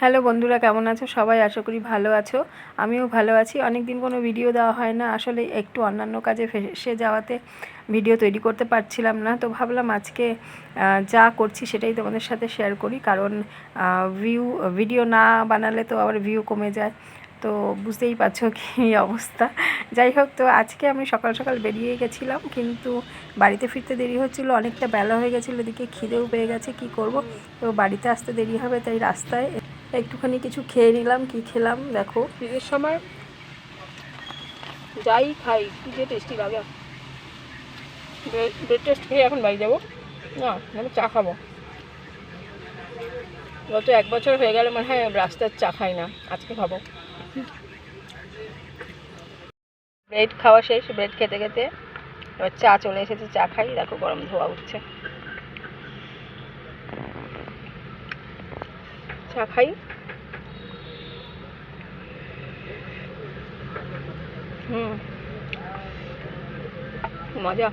Hello বন্ধুরা, কেমন আছো? সবাই আশা করি ভালো আছো। আমিও ভালো আছি। অনেক দিন কোনো ভিডিও দেওয়া হয় না। আসলে একটু অন্যান্য কাজে ফেসে যাওয়াতে ভিডিও তৈরি করতে পারছিলাম না। তো ভাবলাম আজকে যা করছি সেটাই তোমাদের সাথে শেয়ার করি। কারণ ভিউ ভিডিও না বানালে তো আবার ভিউ কমে যায়। তো বুঝতেই পারছ কি অবস্থা। যাই হোক, তো আজকে আমি সকাল সকাল বেরিয়ে গেছিলাম। কিন্তু বাড়িতে ফিরতে দেরি হচ্ছিল। অনেকটা বেলা হয়ে গেছিল। এদিকে খিদেও পেয়ে গেছে। কি করব? তো বাড়িতে আসতে দেরি হবে, তাই রাস্তায় একটুখানি কিছু খেয়ে নিলাম, কি খেলাম, দেখো। শীতের সময় যাই খাই, কি যে টেস্টি লাগে। ব্রেড টেস্ট খেয়ে এখন বাড়ি যাব। না চা খাব। গত এক বছর হয়ে গেল, মনে হয় রাস্তার চা খাই না। আজকে খাব। ব্রেড খাওয়া শেষ ব্রেড খেতে খেতে এবার চা চলে এসেছে, চা খাই। দেখো গরম ধোয়া উঠছে। চা খাই। হুম। মজা।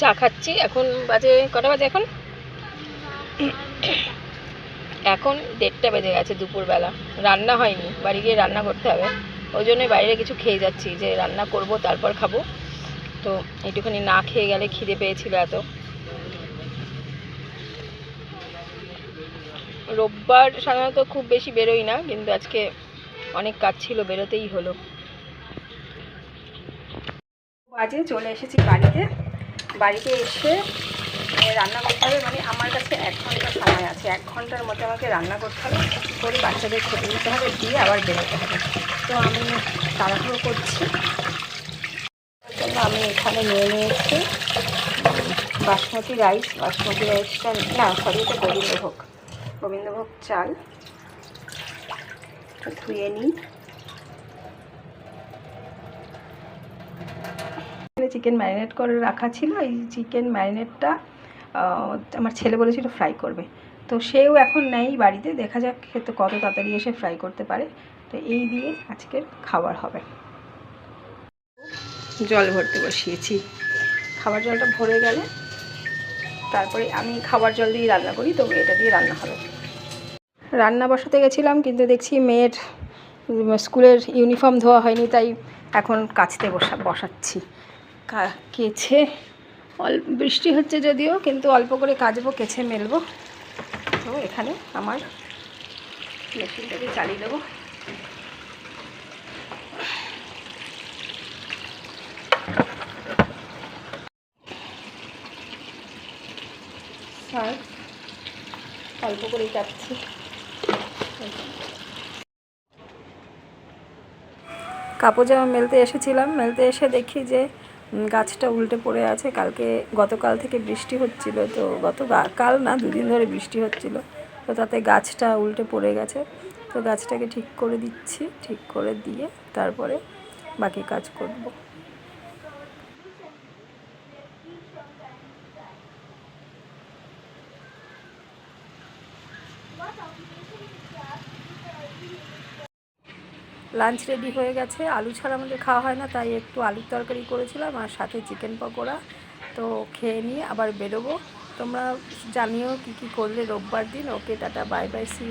চা খাচ্ছি, এখন বাজে কটা বাজে এখন? এখন দেড়টা বেজে গেছে দুপুরবেলা, রান্না হয়নি, বাড়ি গিয়ে রান্না করতে হবে। ওই জন্যই বাইরে কিছু খেয়ে যাচ্ছি, যে রান্না করব, তারপর খাব। তো একটুখানি না খেয়ে গেলে খিদে পেয়েছিল এত। রোববার সাধারণত খুব বেশি বেরোই না, কিন্তু আজকে অনেক কাজ ছিল, বেরোতেই হলো। বাজে, চলে এসেছি বাড়িতে। বাড়িতে এসে রান্না করতে হবে মানে আমার কাছে এক ঘণ্টা সময় আছে। এক ঘণ্টার মধ্যে আমাকে রান্না করতে হবে করে বাচ্চাদের খেতে দিতে হবে, দিয়ে আবার বেরোতে হবে। তো আমি তাড়াহুড়ো করছি। এখানে নিয়ে নিয়েছি। বাসমতি রাইস, বাসমতি রাইসটা না সরি, এটা গোবিন্দভোগ। গোবিন্দভোগ চাল। ধুয়ে নিই। চিকেন ম্যারিনেট করে রাখা ছিল। এই চিকেন ম্যারিনেটটা আমার ছেলে বলেছিল ফ্রাই করবে। তো সেও এখন নেই বাড়িতে। দেখা যাক খেতে কত তাড়াতাড়ি এসে ফ্রাই করতে পারে। তো এই দিয়ে আজকের খাবার হবে। জল ভরতে বসিয়েছি। খাবার জলটা ভরে গেলে তারপরে আমি খাবার জল দিয়ে রান্না করি, তো এটা দিয়ে রান্না হবে। রান্না বসাতে গেছিলাম, কিন্তু দেখছি মেয়ের স্কুলের ইউনিফর্ম ধোয়া হয়নি, তাই এখন কাচতে বসা বসাচ্ছি। কেছে অল্প বৃষ্টি হচ্ছে যদিও, কিন্তু অল্প করে কাচবো, কেছে মেলবো। তো এখানে আমার মেশিনটাকে চালিয়ে দেবো। আর অল্প করেই কাটছি। কাপড় জামা মেলতে এসেছিলাম। মেলতে এসে দেখি যে গাছটা উল্টে পড়ে আছে। কালকে গতকাল থেকে বৃষ্টি হচ্ছিল। তো গত কাল না, দুদিন ধরে বৃষ্টি হচ্ছিল। তো তাতে গাছটা উল্টে পড়ে গেছে। তো গাছটাকে ঠিক করে দিচ্ছি। ঠিক করে দিয়ে তারপরে বাকি কাজ করব। লাঞ্চ রেডি হয়ে গেছে। আলু ছাড়া আমাদের খাওয়া হয় না, তাই একটু আলুর তরকারি করেছিলাম আর সাথে চিকেন পকোড়া। তো খেয়ে নিয়ে আবার বেরোবো। তোমরা জানিও কি কি করলে রোববার দিন। Okay, tata bye bye see